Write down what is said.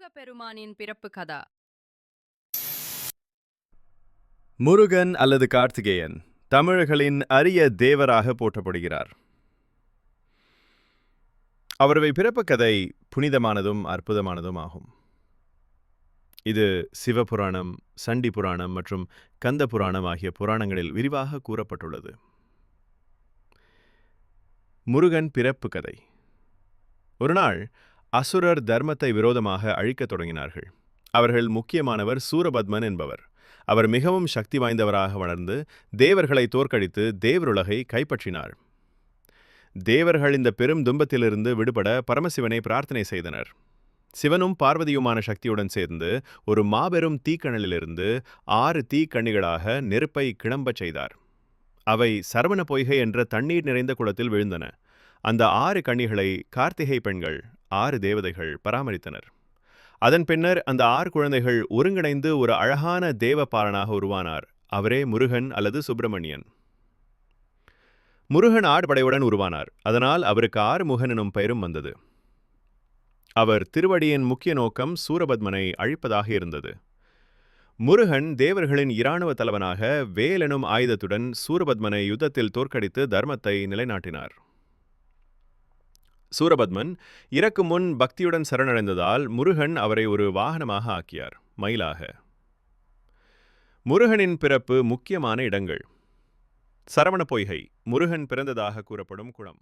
முருகப்பெருமானின் பிறப்பு கதா? முருகன் அல்லது கார்த்திகேயன் தமிழர்களின் அரிய தேவராக போற்றப்படுகிறார். அவரவை பிறப்பு கதை புனிதமானதும் அற்புதமானதும் ஆகும். இது சிவபுராணம் சண்டி புராணம் மற்றும் கந்த புராணம் ஆகிய புராணங்களில் விரிவாக கூறப்பட்டுள்ளது. முருகன் பிறப்பு கதை. ஒரு நாள் அசுரர் தர்மத்தை விரோதமாக அழிக்கத் தொடங்கினார்கள். அவர்கள் முக்கியமானவர் சூரபத்மன் என்பவர். அவர் மிகவும் சக்தி வாய்ந்தவராக வளர்ந்து தேவர்களை தோற்கடித்து தேவருலகை கைப்பற்றினார். தேவர்கள் இந்த பெரும் துன்பத்திலிருந்து விடுபட பரமசிவனை பிரார்த்தனை செய்தனர். சிவனும் பார்வதியுமான சக்தியுடன் சேர்ந்து ஒரு மாபெரும் தீக்கணலிலிருந்து ஆறு தீக்கண்ணிகளாக நெருப்பை கிளம்பச் செய்தார். அவை சரவண பொய்கை என்ற தண்ணீர் நிறைந்த குளத்தில் விழுந்தன. அந்த ஆறு கன்னிகளை கார்த்திகை பெண்கள் ஆறு தேவதைகள் பராமரித்தனர். அதன் பின்னர் அந்த ஆறு குழந்தைகள் ஒருங்கிணைந்து ஒரு அழகான தேவபாலனாக உருவானார். அவரே முருகன் அல்லது சுப்பிரமணியன். முருகன் ஆடுபடையுடன் உருவானார். அதனால் அவருக்கு ஆறுமுகன் எனும் பெயரும் வந்தது. அவர் திருவடியின் முக்கிய நோக்கம் சூரபத்மனை அழிப்பதாக இருந்தது. முருகன் தேவர்களின் இராணுவ தலைவனாக வேலெனும் ஆயுதத்துடன் சூரபத்மனை யுத்தத்தில் தோற்கடித்து தர்மத்தை நிலைநாட்டினார். சூரபத்மன் இறக்கும் முன் பக்தியுடன் சரணடைந்ததால் முருகன் அவரை ஒரு வாகனமாக ஆக்கியார். மயிலாக. முருகனின் பிறப்பு முக்கியமான இடங்கள். சரவண பொய்கை முருகன் பிறந்ததாக கூறப்படும் குளம்.